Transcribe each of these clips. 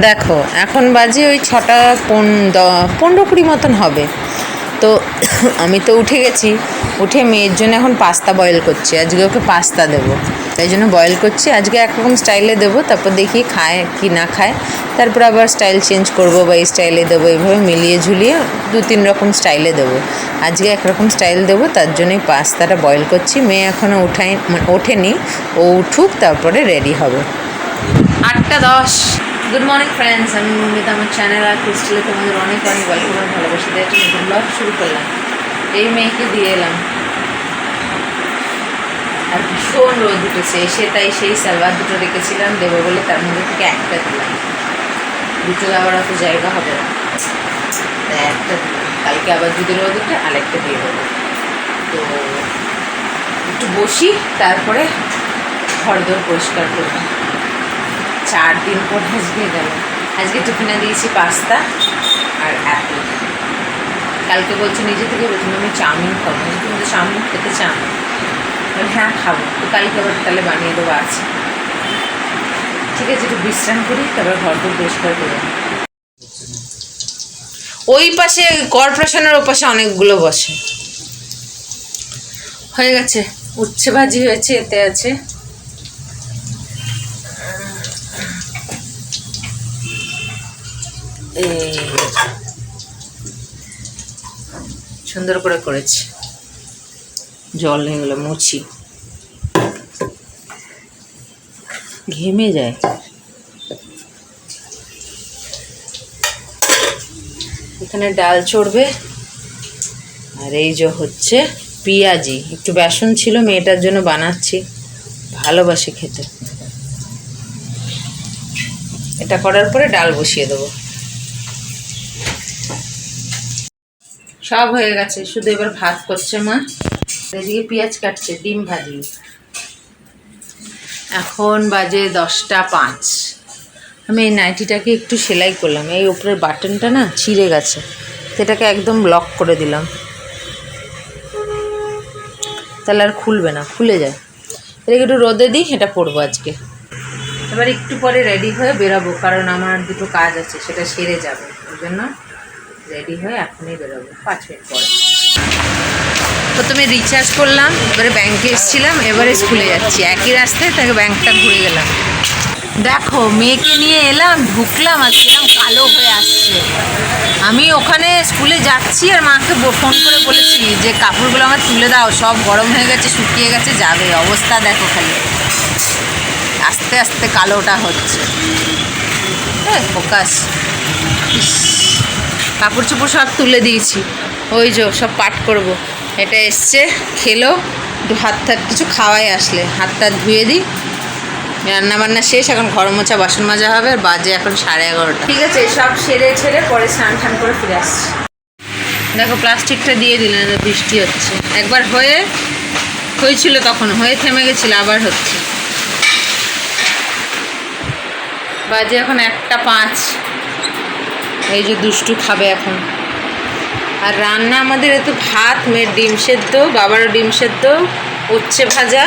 দেখো, এখন বাজে ওই ছটা পনেরো কুড়ি মতন হবে। তো আমি তো উঠে গেছি, উঠে মেয়ের জন্য এখন পাস্তা বয়েল করছি। আজকে ওকে পাস্তা দেবো। তাই জন্য বয়েল করছি। আজকে একরকম স্টাইলে দেবো, তারপর দেখি খায় কি না খায়। তারপর আবার স্টাইল চেঞ্জ করব বা এই স্টাইলে দেবো। এইভাবে মিলিয়ে ঝুলিয়ে দু তিন রকম স্টাইলে দেবো। আজকে একরকম স্টাইল দেবো, তার জন্যই পাস্তাটা বয়েল করছি। মেয়ে এখনও উঠায় মানে ওঠেনি, ও উঠুক, তারপরে রেডি হবে। আটটা দশ। গুড মর্নিং ফ্রেন্ডস আমি মন্দির আমার চ্যানেল আর ক্রিস্টালে তোমাদের অনেক অনেক ওয়েলকাম আর ভালোবাসি দিয়ে একটা নতুন ব্লগ শুরু করলাম। এই মেয়েকে দিয়ে এলাম। আর ভীষণ রোদ উঠেছে এসে তাই সেই সালোয়ার দুটো রেখেছিলাম, দেবো বলে তার মধ্যে থেকে একটা দিলাম। দুটো আবার অত জায়গা হবে না। তাই একটা দিলাম। কালকে আবার যদি রোদ উঠে আরেকটা দিয়ে দেবো। তো একটু বসি, তারপরে ঘর দোর পরিষ্কার করব। চার দিন পর আজকে গেল। আজকে টিফিনে দিয়েছি পাস্তা আর অ্যাপেল। কালকে বলছে নিজে থেকে বলছি আমি চাউমিন খাব তুমি তো চাউমিন খেতে চাও না? হ্যাঁ খাব। তো কালকে আবার তাহলে বানিয়ে দেবো আছে ঠিক আছে, একটু বিশ্রাম করি, তারপর ঘর দোর পরিষ্কার করে ওই পাশে কর্পোরেশনের ওপাশে অনেকগুলো বসে। হয়ে গেছে। উচ্ছে ভাজি হয়েছে, এতে আছে। এই সুন্দর করে করেছে। জল হয়ে গেলো মুছি। ঘেমে যায়। এখানে ডাল চড়বে। আর এই যে হচ্ছে পিঁয়াজি। একটু বেসন ছিল, মেয়েটার জন্য বানাচ্ছি। ভালোবাসে খেতে। এটা করার পরে ডাল বসিয়ে দেবো। সব হয়ে গেছে। শুধু এবার ভাত করছে মা। এদিকে পেঁয়াজ কাটছে, ডিম ভাজি। এখন বাজে দশটা পাঁচ। আমি এই নাইটিটাকে একটু সেলাই করলাম। এই উপরের বাটনটা না ছিঁড়ে গেছে। সেটাকে একদম ব্লক করে দিলাম। তাহলে আর খুলবে না, খুলে যায়। এটাকে একটু রোদে দিই, এটা পরবো আজকে। এবার একটু পরে রেডি হয়ে বেরাবো, কারণ আমার দুটো কাজ আছে, সেটা সেরে যাবে। ওই জন্য রেডি হয়ে এখনই বেরোবো, পাঁচ মিনিট পরে। প্রথমে রিচার্জ করলাম, এবারে ব্যাংকে এসেছিলাম, এবারে স্কুলে যাচ্ছি। একই রাস্তায় তাকে ব্যাংকটা ঘুরে গেলাম দেখো, মেয়েকে নিয়ে এলাম, ঢুকলাম আর কিরম কালো হয়ে আসছে। আমি ওখানে স্কুলে যাচ্ছি আর মাকে ফোন করে বলেছি যে, কাপড়গুলো আমার তুলে দাও, সব গরম হয়ে গেছে, শুকিয়ে গেছে, যাবে। অবস্থা দেখো খালি। আস্তে আস্তে কালোটা হচ্ছে। ফোকাস। ইস। কাপড় চোপড় সব তুলে দিয়েছি। ওই যে সব পাট করব। এটা এসছে, খেলো, একটু হাত টাত কিছু খাওয়াই আসলে। হাত টাত ধুয়ে দিই। রান্না বান্না শেষ, এখন ঘর মোছা বাসন মাজা হবে, আর বাজে এখন সাড়ে এগারোটা। ঠিক আছে সব সেরে ছেড়ে পরে স্নান টান করে ফিরে আসছি। দেখো, প্লাস্টিকটা দিয়ে দিলেন বৃষ্টি হচ্ছে। একবার হয়ে, হয়েছিল তখন, হয়ে থেমে গেছিল, আবার হচ্ছে। বাজে এখন একটা পাঁচ। এই যে দুষ্টু খাবে এখন। আর রান্না আমাদের এত ভাত, মেয়ের ডিম সেদ্ধ, বাবারও ডিম সেদ্ধ, উচ্ছে ভাজা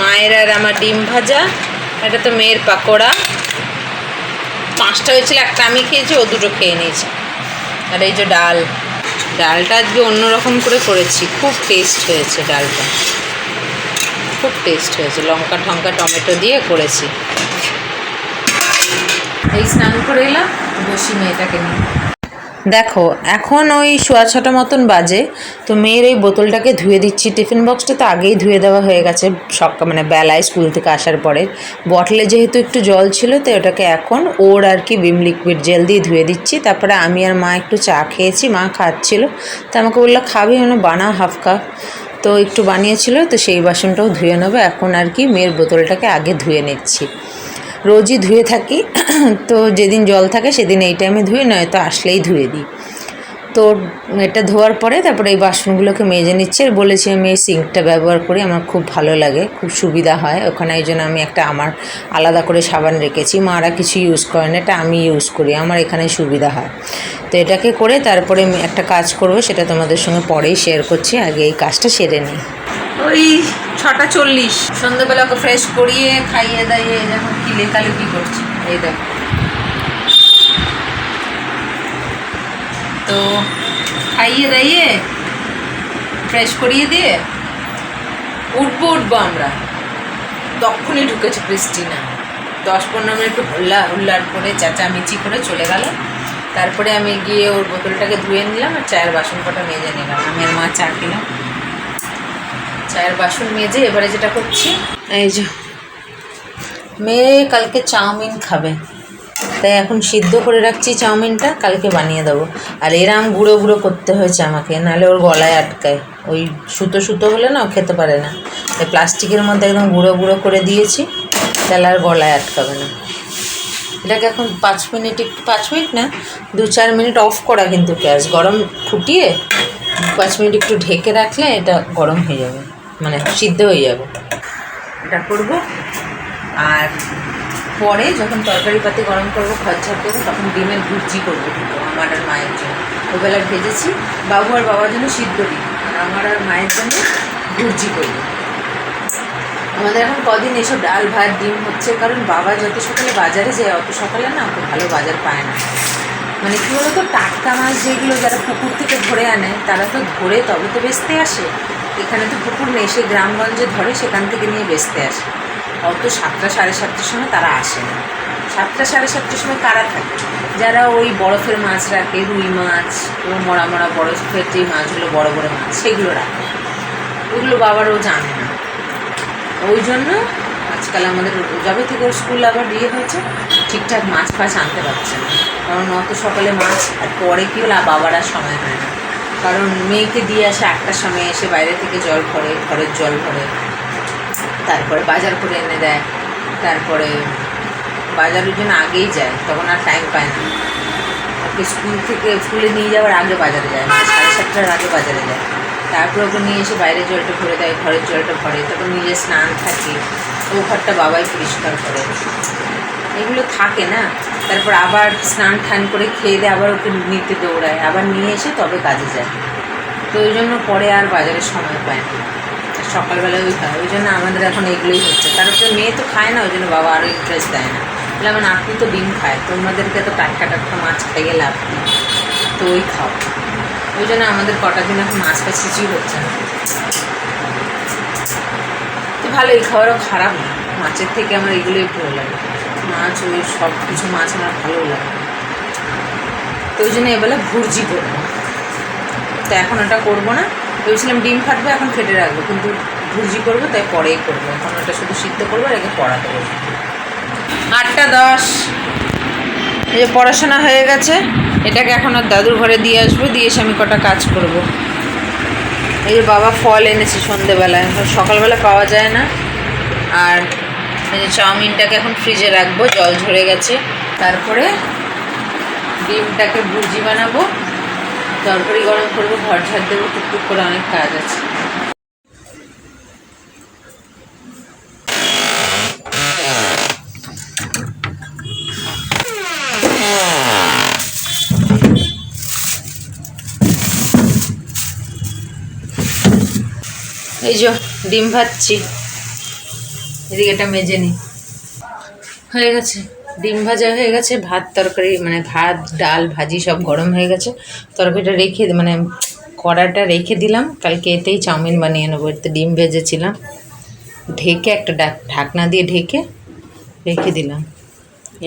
মায়ের আর আমার ডিম ভাজা, এটা তো মেয়ের পাকোড়া। পাঁচটা হয়েছিল, একটা আমি খেয়েছি, ও দুটো খেয়ে নিয়েছি। আর এই যে ডাল, ডালটা আজকে অন্যরকম করে করেছি, খুব টেস্ট হয়েছে ডালটা। খুব টেস্ট হয়েছে লঙ্কা টঙ্কা টমেটো দিয়ে করেছি। এই স্নান করে এলাম, বসি মেয়েটাকে নিয়ে। দেখো, এখন ওই সোয়া ছটা মতন বাজে, তো মেয়ের এই বোতলটাকে ধুয়ে দিচ্ছি। টিফিন বক্সটা তো আগেই ধুয়ে দেওয়া হয়ে গেছে সকাল মানে বেলায় স্কুল থেকে আসার পরে। বটলে যেহেতু একটু জল ছিল, তো ওটাকে এখন ওর আর কি বিম লিকুইড জেল দিয়ে ধুয়ে দিচ্ছি। তারপরে আমি আর মা একটু চা খেয়েছি, মা খাচ্ছিল। তো আমাকে বলল, খাবি? মানে বানা হাফ কাপ। তো একটু বানিয়েছিল, তো সেই বাসনটাও ধুয়ে নেব। এখন আর কি মেয়ের বোতলটাকে আগে ধুয়ে নিচ্ছি। রোজই ধুয়ে থাকি। তো যেদিন জল থাকে সেদিন এই টাইমে ধুই, নয় তো আসলেই ধুয়ে দিই। তো এটা ধোয়ার পরে তারপরে এই বাসনগুলোকে মেজে নিচ্ছে আর বলেছি আমি এই সিঙ্কটা ব্যবহার করি, আমার খুব ভালো লাগে, খুব সুবিধা হয়। ওখানে এই জন্য আমি একটা আমার আলাদা করে সাবান রেখেছি। মারা কিছু ইউজ করে না, এটা আমি ইউজ করি, আমার এখানে সুবিধা হয়। তো এটাকে করে তারপরে একটা কাজ করব, সেটা তোমাদের সঙ্গে পরেই শেয়ার করছি, আগে এই কাজটা সেরে নিই। ওই ছটা চল্লিশ। সন্ধ্যেবেলা ওকে ফ্রেশ করিয়ে খাইয়ে দাইয়ে যখন কি লেখালেখি করছি। এই দেখো। তো খাইয়ে দাইয়ে ফ্রেশ করিয়ে দিয়ে উঠবো উঠবো আমরা। তখনই ঢুকেছে ক্রিস্টিনা। দশ পনেরো মিনিট হল্লা হুল্লার করে, চেঁচামেচি করে চলে গেল। তারপরে আমি গিয়ে ওর বোতলটাকে ধুয়ে নিলাম আর চায়ের বাসন কটা মেজে নিলাম। আমি আর মা চা খেলাম। চায়ের বাসন মেজে এবারে যেটা করছি, এই যে, মেয়ে কালকে চাউমিন খাবে। তাই এখন সিদ্ধ করে রাখছি চাউমিনটা, কালকে বানিয়ে দেবো। আর এরাম গুঁড়ো গুঁড়ো করতে হয়েছে আমাকে, নাহলে ওর গলায় আটকায়। ওই সুতো সুতো হলে না খেতে পারে না। এই প্লাস্টিকের মধ্যে একদম গুঁড়ো গুঁড়ো করে দিয়েছি, তাহলে আর গলায় আটকাবে না। এটাকে এখন পাঁচ মিনিট একটু, পাঁচ মিনিট না, দু চার মিনিট অফ করা কিন্তু গ্যাস। গরম ফুটিয়ে পাঁচ মিনিট একটু ঢেকে রাখলে এটা গরম হয়ে যাবে। মানে সিদ্ধ হয়ে যাবে। এটা করব। আর পরে যখন তরকারি পাতি গরম করব খরচা করব, তখন ডিমের ভুজি করব আমার আর মায়ের জন্য। ওবেলা ভেজেছি, বাবু আর বাবার জন্য সিদ্ধ ডিম। আর আমার আর মায়ের জন্য ভুজি করব। আমাদের এখন কদিন এসব ডাল, ভাত, ডিম হচ্ছে, কারণ বাবা যত সকালে বাজারে যায়, অত সকালে না অত ভালো বাজার পায় না। মানে কী বলতো, টাটকা মাছ যেগুলো যারা পুকুর থেকে ধরে আনে, তারা তো ধরে তবে তো বেচতে আসে। এখানে তো পুকুর নেই সে গ্রামগঞ্জে ধরে সেখান থেকে নিয়ে বেচতে আসে। অত সাতটা সাড়ে সাতটার সময় তারা আসে না। সাতটা সাড়ে সাতটার সময় কারা থাকে? যারা ওই বরফের মাছ রাখে, রুই মাছ, ও মরা মরা বরফের যে মাছগুলো, বড় বড় মাছ, সেগুলো রাখে। ওগুলো বাবারও জানে না। ওই জন্য আজকাল আমাদের যবে থেকে ওর স্কুল আবার বিয়ে হয়েছে, ঠিকঠাক মাছ ফাছ আনতে পারছে না। কারণ অত সকালে মাছ, আর পরে কী হলো? বাবার আর সময় হয় না। কারণ মেয়েকে দিয়ে আসে আটটার সময় এসে বাইরে থেকে জল ভরে, ঘরের জল ভরে, তারপরে বাজার করে এনে দেয়, তারপরে বাজারের জন্য আগেই যায়, তখন আর টাইম পায় না। ওকে স্কুল থেকে স্কুলে নিয়ে যাওয়ার আগে বাজারে যায় মানে সাড়ে সাতটার আগে বাজারে যায়। তারপর ওকে নিয়ে এসে বাইরে জলটা ভরে দেয়, ঘরের জলটা ভরে তারপর নিজে স্নান থাকে, ও ঘরটা বাবাই পরিষ্কার করে। এগুলো থাকে না? তারপর আবার স্নান ঠান করে খেয়ে দিয়ে আবার ওকে নিতে দৌড়ায়, আবার নিয়ে এসে তবে কাজে যায়। তো ওই জন্য পরে আর বাজারে সময় পায় না। সকালবেলা ওই খায় ওই জন্য আমাদের এখন এগুলোই হচ্ছে। তারপরে মেয়ে তো খায় না, ওই জন্য বাবা আরও ইন্টারেস্ট দেয় না। বলে আমার আপনি তো ডিম খায়, তোমাদেরকে তো টাটকা টাটকা মাছ খাইয়ে লাভ নেই। তো ওই খাও। ওই জন্য আমাদের কটা দিন এখন মাছ ফাছ কিছুই হচ্ছে না। তো ভালো এই খাওয়ারও খারাপ না। মাছের থেকে আমার এগুলোই ভালো লাগে। মাছ, ওই সব কিছু মাছ আমার ভালো লাগে। তো ওই জন্য এবেলা ভুর্জি করব। তো এখন ওটা করব না। ভেবেছিলাম ডিম ফাটবে, এখন ফেটে রাখব। কিন্তু ভুর্জি করব, তাই পরেই করব। এখন ওটা শুধু সিদ্ধ করব আর একে পড়াতে বসবো। আটটা দশ। এই যে পড়াশোনা হয়ে গেছে। এটাকে এখন আর দাদুর ঘরে দিয়ে আসব। দিয়ে এসে আমি কটা কাজ করব। এই যে বাবা ফল এনেছে সন্ধেবেলায়। সকালবেলা পাওয়া যায় না। আর চাউমিনটাকে এখন ফ্রিজে রাখব, জল ঝরে গেছে। তারপরে ডিমটাকে ভুজি বানাবো। তরকারি গরম করব, ঘর ঝাড় দেবো, টুকটুক করে অনেক কাজ আছে। এই যে ডিম ভাজছি। এদিকে এটা মেজে নিই হয়ে গেছে। ডিম ভাজা হয়ে গেছে, ভাত তরকারি মানে ভাত, ডাল, ভাজি সব গরম হয়ে গেছে। তরকারিটা রেখে মানে কড়াটা রেখে দিলাম। কালকে এতেই চাউমিন বানিয়ে নেব। এতে ডিম ভেজেছিলাম। ঢেকে একটা ঢাকনা দিয়ে ঢেকে রেখে দিলাম।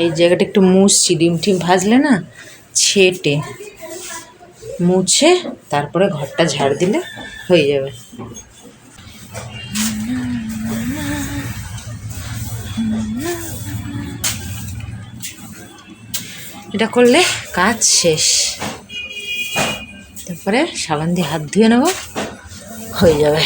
এই জায়গাটা একটু মুছছি। ডিম টিম ভাজলে না ছেটে। মুছে তারপরে ঘরটা ঝাড় দিলে হয়ে যাবে। এটা করলে কাজ শেষ। তারপরে সাবান দিয়ে হাত ধুয়ে নেব হয়ে যাবে।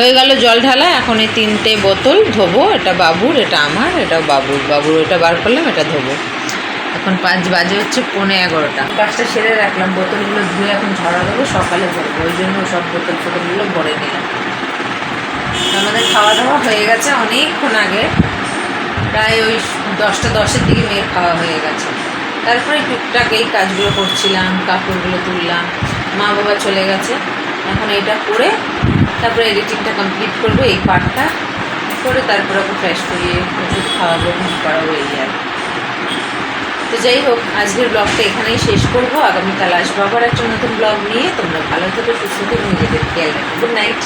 হয়ে গেল জল ঢালা, এখন এই তিনটে বোতল ধোবো, এটা বাবুর, এটা আমার, এটা বাবুর বাবুর এটা বার করলাম, এটা ধোবো। এখন পাঁচ বাজে হচ্ছে পৌনে এগারোটা। কাজটা সেরে রাখলাম, বোতলগুলো ধুয়ে এখন ঝরা দেবো, সকালে ভরবো ওই জন্য সব বোতল ফোতলগুলো ভরে নিলাম। আমাদের খাওয়া দাওয়া হয়ে গেছে অনেকক্ষণ আগে, প্রায় ওই দশটা, দশের দিকে মেয়ের খাওয়া হয়ে গেছে। তারপরে টুকটাক এই কাজগুলো করছিলাম, কাপড়গুলো তুললাম মা বাবা চলে গেছে, এখন এটা করে তারপরে এডিটিংটা কমপ্লিট করব, এই পার্টটা করে তারপর ওকে ফ্রেশ করিয়ে ওষুধ খাওয়াবো, ঘুম করাবো, এই আর তো যাই হোক, আজকের ব্লগটা এখানেই শেষ করব। আগামীকাল আসব আবার একটা নতুন ব্লগ নিয়ে। তোমরা ভালো থেকে, সুস্থ থেকে, নিজেদের খেয়াল রাখো। Good night